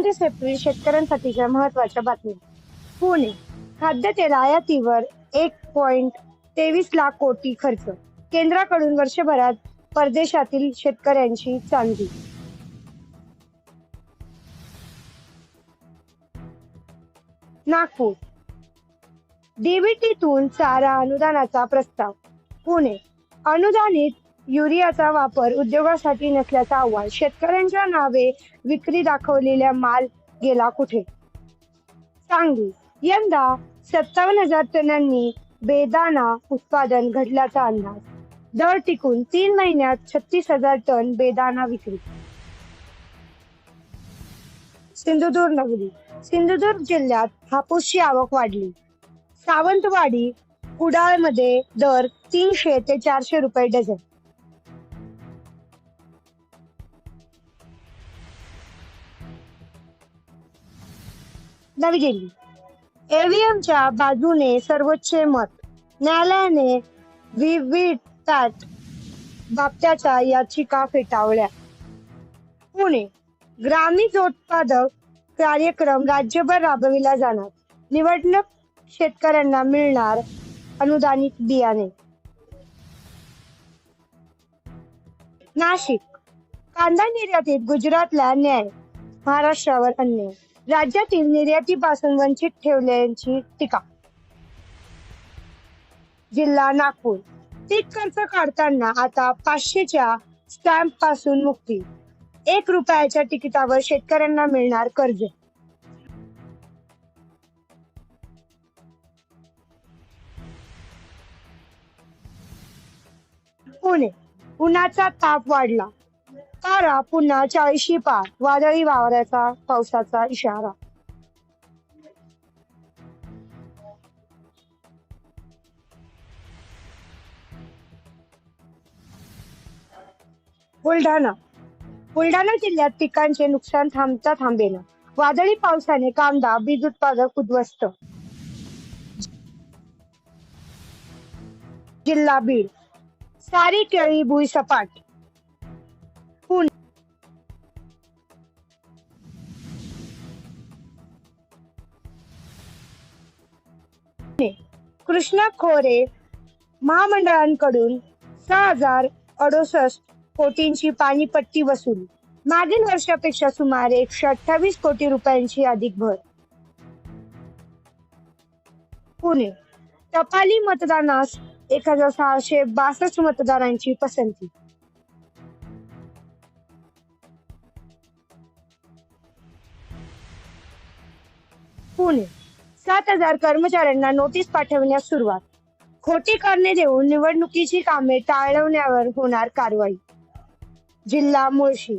म्हणजे एकोणतीस एप्रिल शेतकऱ्यांसाठीच्या महत्त्वाच्या बातम्या. पुणे खाद्यतेल आयातीवर एक पॉइंट तेवीस लाख कोटी खर्च. केंद्राकडून वर्षभरात परदेशातील शेतकऱ्यांची चांदी नागपूर. डीबीटीतून चारा अनुदानाचा प्रस्ताव. पुणे अनुदानित युरियाचा वापर उद्योगासाठी नसल्याचा अहवाल. शेतकऱ्यांच्या नावे विक्री दाखवलेल्या माल गेला कुठे? सांगली यंदा सत्तावन्न हजार टनांनी बेदाना उत्पादन घडल्याचा अंदाज. दर टिकून तीन महिन्यात छत्तीस हजार टन बेदाना विक्री. सिंधुदुर्ग नगरी. सिंधुदुर्ग जिल्ह्यात हापूसची आवक वाढली. सावंतवाडी कुडाळमध्ये दर तीनशे ते चारशे रुपये डझन. नवी दिल्ली. एव्हीएमच्या बाजूने सर्वोच्च मत. न्यायालयाने विविधतात बाबत्याच्या याचिका फेटाळल्या. पुणे. ग्रामीणोत्पादक कार्यक्रम राज्यभर राबविला जाणार. निवडणूक शेतकऱ्यांना मिळणार अनुदानित बियाणे. नाशिक. कांदा निर्यातीत गुजरातला न्याय. महाराष्ट्रावर अन्याय. राज्यातील निर्यातीपासून वंचित ठेवल्याची टीका. जिल्हा नागपूर. पीक कर्ज काढताना आता पाचशेच्या स्टॅम्पपासून मुक्ती. एक रुपयाच्या तिकिटावर शेतकऱ्यांना मिळणार कर्ज. पुणे. उन्हाचा ताप वाढला. पारा पुन्हा चाळीशी पार. वादळी वावराचा पावसाचा इशारा. बुलढाणा. बुलढाणा जिल्ह्यात पिकांचे नुकसान थांबता थांबेना. वादळी पावसाने कांदा बीज उत्पादक उद्ध्वस्त. जिल्हा बीड. सारी केळी भुईसपाट. कृष्णा खोरे महामंडळांकडून सहा हजार अडुसष्ट कोटींची पाणीपट्टी वसूल. मागील वर्षापेक्षा सुमारे एकशे अठ्ठावीस कोटी रुपयांची अधिक भर. पुणे. टपाली मतदानास एक हजार सहाशे बासष्ट मतदारांची पसंती. पुणे. सात हजार कर्मचाऱ्यांना नोटीस पाठवण्यास सुरुवात. खोटी कारणे देऊन निवडणुकीची कामे टाळवण्यावर होणार कारवाई. जिल्हा मुळशी.